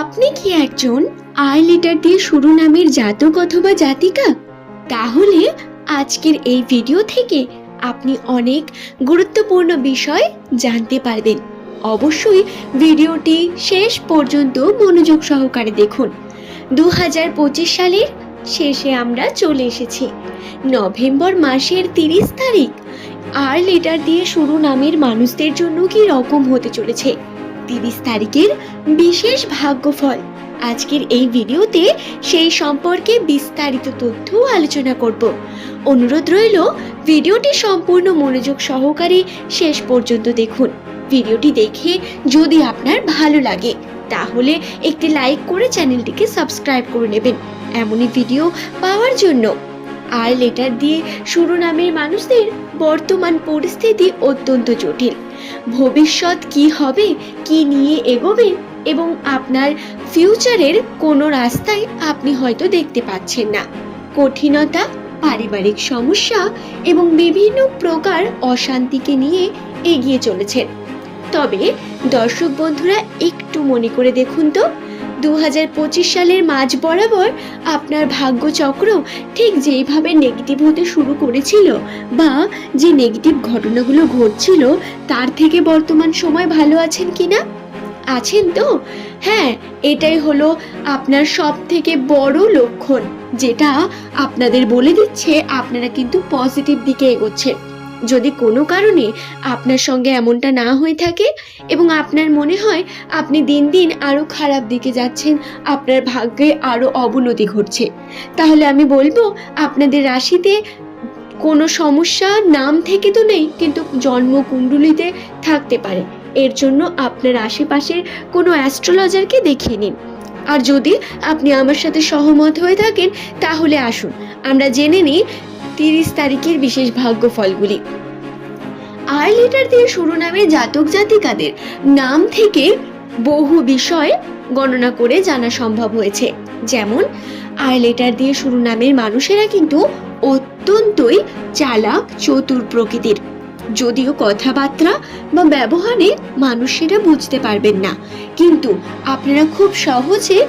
আপনি কি একজন আই লেটার দিয়ে শুরু নামের জাতক অথবা জাতিকা? তাহলে আজকের এই ভিডিও থেকে আপনি অনেক গুরুত্বপূর্ণ বিষয় জানতে পারবেন। অবশ্যই ভিডিওটি শেষ পর্যন্ত মনোযোগ সহকারে দেখুন। দু হাজার পঁচিশ সালের শেষে আমরা চলে এসেছি। নভেম্বর মাসের তিরিশ তারিখ আর লেটার দিয়ে শুরু নামের মানুষদের জন্য কি রকম হতে চলেছে? তিরিশ তারিখের বিশেষ ভাগ্যফল। আজকের এই ভিডিওতে সেই সম্পর্কে বিস্তারিত তথ্য আলোচনা করব। অনুরোধ রইল, ভিডিওটি সম্পূর্ণ মনোযোগ সহকারে শেষ পর্যন্ত দেখুন। ভিডিওটি দেখে যদি আপনার ভালো লাগে, তাহলে একটি লাইক করে চ্যানেলটিকে সাবস্ক্রাইব করে নেবেন। এমনই ভিডিও পাওয়ার জন্য আর লেটার দিয়ে শুরু নামের মানুষদের বর্তমান পরিস্থিতি অত্যন্ত জটিল। ভবিষ্যৎ কি হবে, কি নিয়ে এগোবে এবং আপনার ফিউচারের কোনো রাস্তায় আপনি হয়তো দেখতে পাচ্ছেন না। কঠিনতা, পারিবারিক সমস্যা এবং বিভিন্ন প্রকার অশান্তিকে নিয়ে এগিয়ে চলেছেন। তবে দর্শক বন্ধুরা, একটু মনে করে দেখুন তো। দু হাজার পঁচিশ সালের মাঝ বরাবর আপনার ভাগ্যচক্র ঠিক যেইভাবে নেগেটিভ হতে শুরু করেছিল বা যে নেগেটিভ ঘটনাগুলো ঘটছিল, তার থেকে বর্তমান সময় ভালো আছেন কি না আছেন তো? হ্যাঁ এটাই হলো আপনার সব থেকে বড় লক্ষণ, যেটা আপনাদের বলে দিচ্ছে আপনারা কিন্তু পজিটিভ দিকে এগোচ্ছেন। যদি কোনো কারণে আপনার সঙ্গে এমনটা না হয়ে থাকে এবং আপনার মনে হয় আপনি দিন দিন আরও খারাপ দিকে যাচ্ছেন, আপনার ভাগ্যে আরও অবনতি ঘটছে, তাহলে আমি বলব আপনাদের রাশিতে কোনো সমস্যা নাম থেকে তো নেই, কিন্তু জন্মকুণ্ডলিতে থাকতে পারে। এর জন্য আপনার আশেপাশের কোনো অ্যাস্ট্রোলজারকে দেখিয়ে নিন। আর যদি আপনি আমার সাথে সহমত হয়ে থাকেন, তাহলে আসুন। আমরা জেনে নিই তিরিশ তারিখের বিশেষ ভাগ্যফলগুলি আর লিটার দিয়ে শুরু নামে জাতক জাতিকাদের নাম থেকে বহু বিষয় গণনা করে জানা সম্ভব হয়েছে। যেমন আই লেটার দিয়ে শুরু নামের মানুষেরা কিন্তু অত্যন্তই চালাক, চতুর প্রকৃতির। যদিও কথাবার্তা বা ব্যবহারে মানুষেরা বুঝতে পারবেন না। কিন্তু আপনারা খুব সহজে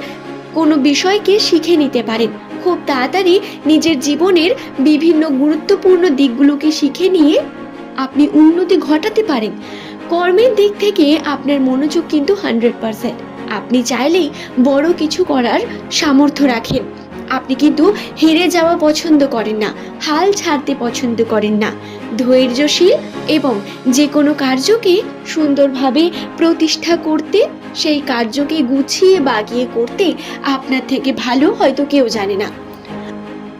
কোনো বিষয়কে শিখে নিতে পারেন। খুব তাড়াতাড়ি নিজের জীবনের বিভিন্ন গুরুত্বপূর্ণ দিকগুলোকে শিখে নিয়ে আপনি উন্নতি ঘটাতে পারেন। কর্মের দিক থেকে আপনার মনোযোগ কিন্তু হান্ড্রেড পারসেন্ট। আপনি চাইলেই বড় কিছু করার সামর্থ্য রাখেন। আপনি কিন্তু হেরে যাওয়া পছন্দ করেন না, হাল ছাড়তে পছন্দ করেন না। ধৈর্যশীল এবং যে কোনো কার্যকে সুন্দরভাবে প্রতিষ্ঠা করতে সেই কার্যকে গুছিয়ে বাগিয়ে করতে আপনার থেকে ভালো হয়তো কেউ জানে না।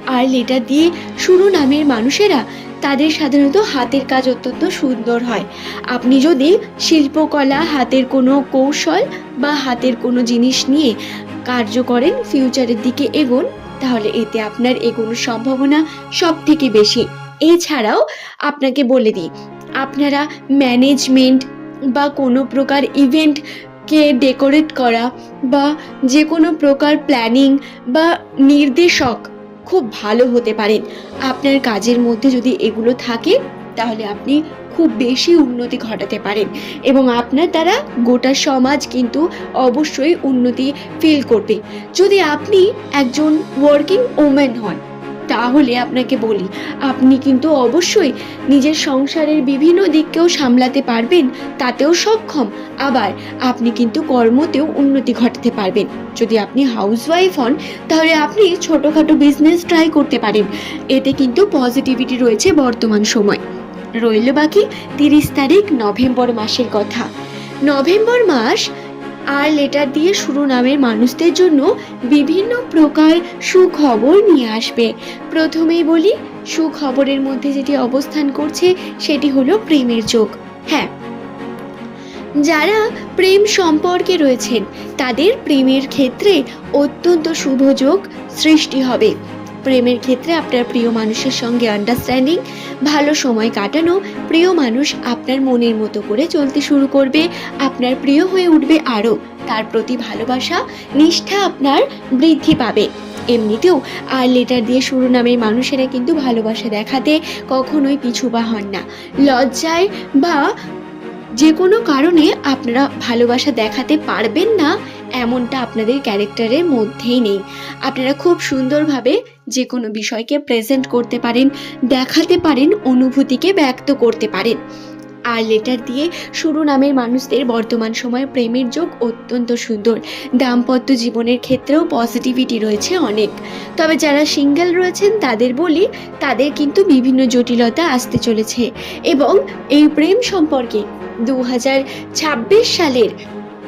আর লেটার দিয়ে শুরু নামের মানুষেরা তাদের সাধারণত হাতের কাজ অত্যন্ত সুন্দর হয়। আপনি যদি শিল্পকলা হাতের কোনো কৌশল বা হাতের কোনো জিনিস নিয়ে কার্য করেন, ফিউচারের দিকে এগোন, তাহলে এতে আপনার এগোনোর সম্ভাবনা সব থেকে বেশি। এছাড়াও আপনাকে বলে দিই, আপনারা ম্যানেজমেন্ট বা কোনো প্রকার ইভেন্টকে ডেকোরেট করা বা যে কোনো প্রকার প্ল্যানিং বা নির্দেশক খুব ভালো হতে পারেন আপনার কাজের মধ্যে যদি এগুলো থাকে, তাহলে আপনি খুব বেশি উন্নতি ঘটাতে পারেন এবং আপনার দ্বারা গোটা সমাজ কিন্তু অবশ্যই উন্নতি ফিল করবে। যদি আপনি একজন ওয়ার্কিং ওমেন হন তাহলে আপনাকে বলি, আপনি কিন্তু অবশ্যই নিজের সংসারের বিভিন্ন দিককেও সামলাতে পারবেন, তাতেও সক্ষম। আবার আপনি কিন্তু কর্মতেও উন্নতি ঘটাতে পারবেন। যদি আপনি হাউসওয়াইফ হন, তাহলে আপনি ছোটোখাটো বিজনেস ট্রাই করতে পারেন। এতে কিন্তু পজিটিভিটি রয়েছে বর্তমান সময়। রইল বাকি তিরিশ তারিখ, নভেম্বর মাসের কথা। নভেম্বর মাস আর লেটার দিয়ে শুরু নামের মানুষদের জন্য বিভিন্ন প্রকার সুখবর নিয়ে আসবে। প্রথমেই বলি, সুখবরের মধ্যে যেটি অবস্থান করছে, সেটি হলো প্রেমের যোগ। হ্যাঁ। যারা প্রেম সম্পর্কে রয়েছেন, তাদের প্রেমের ক্ষেত্রে অত্যন্ত শুভ যোগ সৃষ্টি হবে। প্রেমের ক্ষেত্রে আপনার প্রিয় মানুষের সঙ্গে আন্ডারস্ট্যান্ডিং ভালো সময় কাটানো, প্রিয় মানুষ আপনার মনের মতো করে চলতে শুরু করবে, আপনার প্রিয় হয়ে উঠবে আরও। তার প্রতি ভালোবাসা, নিষ্ঠা আপনার বৃদ্ধি পাবে। এমনিতেও আর লেটার দিয়ে শুরু নামের মানুষেরা কিন্তু ভালোবাসা দেখাতে কখনোই পিছু বা হন না। লজ্জায় বা যে কোনো কারণে আপনারা ভালোবাসা দেখাতে পারবেন না, এমনটা আপনাদের ক্যারেক্টারের মধ্যেই নেই। আপনারা খুব সুন্দরভাবে যে কোনো বিষয়কে প্রেজেন্ট করতে পারেন, দেখাতে পারেন, অনুভূতিকে ব্যক্ত করতে পারেন। আর লেটার দিয়ে শুরু নামের মানুষদের বর্তমান সময়ে প্রেমের যোগ অত্যন্ত সুন্দর। দাম্পত্য জীবনের ক্ষেত্রেও পজিটিভিটি রয়েছে অনেক। তবে যারা সিঙ্গেল রয়েছেন, তাদের বলি তাদের কিন্তু বিভিন্ন জটিলতা আসতে চলেছে। এবং এই প্রেম সম্পর্কে দু হাজার ছাব্বিশ সালের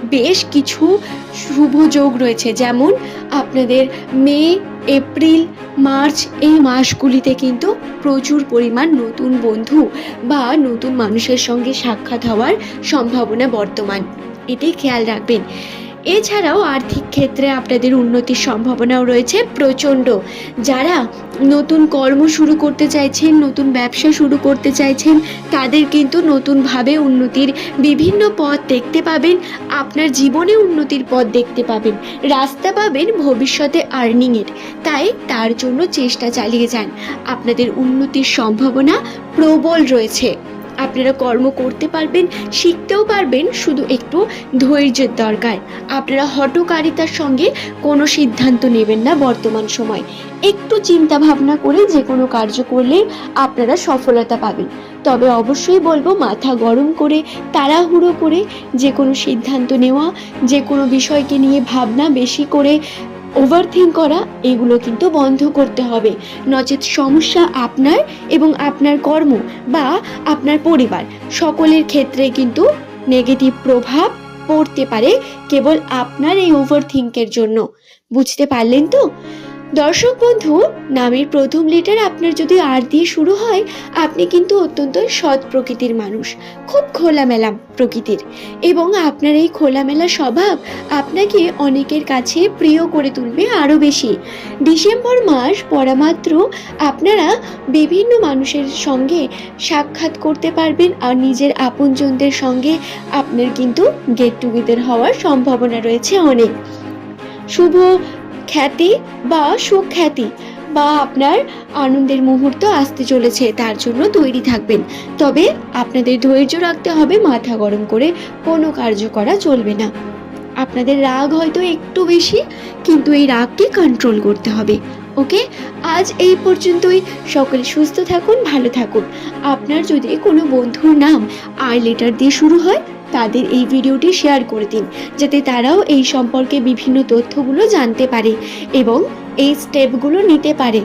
বেশ কিছু শুভ যোগ রয়েছে। যেমন আপনাদের মে, এপ্রিল, মার্চ এই মাসগুলিতে কিন্তু প্রচুর পরিমাণ নতুন বন্ধু বা নতুন মানুষের সঙ্গে সাক্ষাৎ হওয়ার সম্ভাবনা বর্তমান। এটি খেয়াল রাখবেন। এছাড়াও আর্থিক ক্ষেত্রে আপনাদের উন্নতির সম্ভাবনাও রয়েছে প্রচণ্ড। যারা নতুন কর্ম শুরু করতে চাইছেন, নতুন ব্যবসা শুরু করতে চাইছেন, তাদের কিন্তু নতুনভাবে উন্নতির বিভিন্ন পথ দেখতে পাবেন, আপনার জীবনে উন্নতির পথ দেখতে পাবেন। রাস্তা পাবেন ভবিষ্যতে আর্নিংয়ের। তাই তার জন্য চেষ্টা চালিয়ে যান। আপনাদের উন্নতির সম্ভাবনা প্রবল রয়েছে। আপনারা কর্ম করতে পারবেন, শিখতেও পারবেন, শুধু একটু ধৈর্যের দরকার। আপনারা হটকারিতার সঙ্গে কোনো সিদ্ধান্ত নেবেন না বর্তমান সময়। একটু চিন্তা ভাবনা করে যে কোনো কার্য করলে আপনারা সফলতা পাবেন। তবে অবশ্যই বলব, মাথা গরম করে, তাড়াহুড়ো করে যে কোনো সিদ্ধান্ত নেওয়া যে কোনো বিষয়কে নিয়ে ভাবনা বেশি করে ওভারথিঙ্ক করা, এগুলো কিন্তু বন্ধ করতে হবে। নচেত সমস্যা আপনার এবং আপনার কর্ম বা আপনার পরিবার সকলের ক্ষেত্রে কিন্তু নেগেটিভ প্রভাব পড়তে পারে কেবল আপনার এই ওভারথিঙ্কের জন্য। বুঝতে পারলেন তো? দর্শক বন্ধু, নামের প্রথম লেটার আপনার যদি আর দিয়ে শুরু হয়, আপনি কিন্তু অত্যন্ত সৎ প্রকৃতির মানুষ, খুব খোলামেলা প্রকৃতির। এবং আপনার এই খোলামেলা স্বভাব আপনাকে অনেকের কাছে প্রিয় করে তুলবে আরও বেশি। ডিসেম্বর মাস পড়া মাত্র আপনারা বিভিন্ন মানুষের সঙ্গে সাক্ষাৎ করতে পারবেন আর নিজের আপনজনদের সঙ্গে আপনার কিন্তু গেট টুগেদার হওয়ার সম্ভাবনা রয়েছে অনেক। শুভ খ্যাতি বা সুখ্যাতি বা আপনার আনন্দের মুহূর্ত আসতে চলেছে, তার জন্য তৈরি থাকবেন। তবে আপনাদের ধৈর্য রাখতে হবে, মাথা গরম করে কোনো কার্য করা চলবে না। আপনাদের রাগ হয়তো একটু বেশি, কিন্তু এই রাগকে কন্ট্রোল করতে হবে। ওকে আজ এই পর্যন্তই। সকলে সুস্থ থাকুন, ভালো থাকুন। আপনার যদি কোনো বন্ধুর নাম আর লেটার দিয়ে শুরু হয় তাদের এই ভিডিওটি শেয়ার করে দিন, যাতে তারাও এই সম্পর্কে বিভিন্ন তথ্যগুলো জানতে পারে এবং এই স্টেপগুলো নিতে পারে।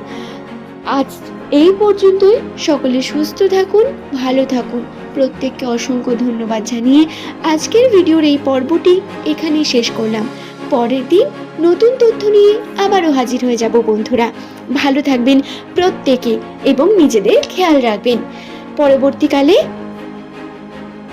আজ এই পর্যন্তই। সকলে সুস্থ থাকুন, ভালো থাকুন। প্রত্যেককে অসংখ্য ধন্যবাদ জানিয়ে আজকের ভিডিওর এই পর্বটি এখানেই শেষ করলাম। পরের দিন নতুন তথ্য নিয়ে আবারও হাজির হয়ে যাব বন্ধুরা। ভালো থাকবেন প্রত্যেকে এবং নিজেদের খেয়াল রাখবেন। পরবর্তীকালে